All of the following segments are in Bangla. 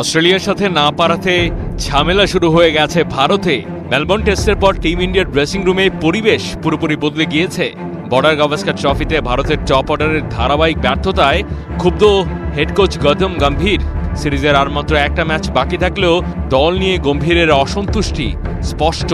অস্ট্রেলিয়ার সাথে না পারাতে ঝামেলা শুরু হয়ে গেছে ভারতে। মেলবোর্ন টেস্টের পর টিম ইন্ডিয়ার ড্রেসিং রুমে পরিবেশ পুরোপুরি বদলে গিয়েছে। বর্ডার গাভাস্কার ট্রফিতে ভারতের টপ অর্ডারের ধারাবাহিক ব্যর্থতায় ক্ষুব্ধ হেড কোচ গৌতম গম্ভীর। সিরিজের আর মাত্র একটা ম্যাচ বাকি থাকলেও দল নিয়ে গম্ভীরের অসন্তুষ্টি স্পষ্ট।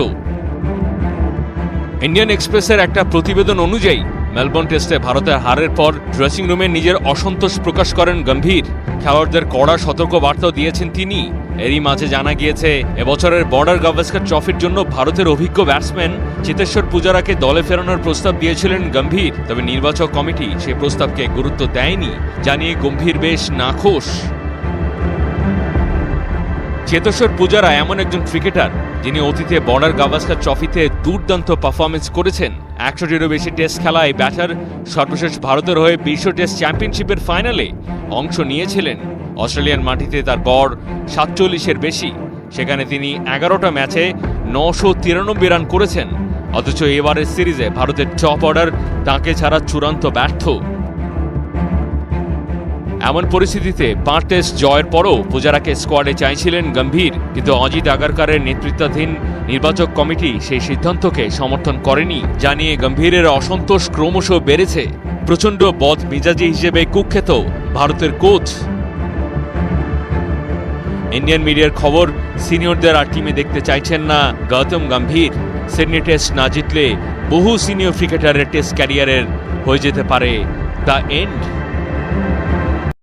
ইন্ডিয়ান এক্সপ্রেসের একটা প্রতিবেদন অনুযায়ী মেলবোর্ন টেস্টে ভারতের হারের পর ড্রেসিং রুমে নিজের অসন্তোষ প্রকাশ করেন গম্ভীর। খেলোয়াড়দের কড়া সতর্ক বার্তাও দিয়েছেন তিনি। এরই মাঝে জানা গিয়েছে, এবছরের বর্ডার গাভাস্কার ট্রফির জন্য ভারতের অভিজ্ঞ ব্যাটসম্যান চেতেশ্বর পূজারাকে দলে ফেরানোর প্রস্তাব দিয়েছিলেন গম্ভীর, তবে নির্বাচক কমিটি সেই প্রস্তাবকে গুরুত্ব দেয়নি, জানিয়ে গম্ভীর বেশ নাখোশ। চেতেশ্বর পূজারা এমন একজন ক্রিকেটার যিনি অতীতে বর্ডার গাভাস্কার ট্রফিতে দুর্দান্ত পারফরমেন্স করেছেন। একশোটিরও বেশি টেস্ট খেলায় ব্যাটার সর্বশেষ ভারতের হয়ে বিশ্ব টেস্ট চ্যাম্পিয়নশিপের ফাইনালে অংশ নিয়েছিলেন। অস্ট্রেলিয়ান মাটিতে তার গড় সাতচল্লিশের বেশি। সেখানে তিনি এগারোটা ম্যাচে নশো তিরানব্বই রান করেছেন। অথচ এবারের সিরিজে ভারতের টপ অর্ডার তাঁকে ছাড়া চূড়ান্ত ব্যর্থ। এমন পরিস্থিতিতে পাঁচ টেস্ট জয়ের পরও পূজারাকে স্কোয়াডে চাইছিলেন গম্ভীর, কিন্তু অজিত আগারকারের নেতৃত্বাধীন নির্বাচক কমিটি সেই সিদ্ধান্তকে সমর্থন করেনি, জানিয়ে গম্ভীরের অসন্তোষ ক্রমশ বেড়েছে। প্রচণ্ড বদ মিজাজি হিসেবে কুখ্যাত ভারতের কোচ। ইন্ডিয়ান মিডিয়ার খবর, সিনিয়রদের আর টিমে দেখতে চাইছেন না গৌতম গম্ভীর। সিডনি টেস্ট না জিতলে বহু সিনিয়র ক্রিকেটারের টেস্ট ক্যারিয়ারের হয়ে যেতে পারে দ্য এন্ড।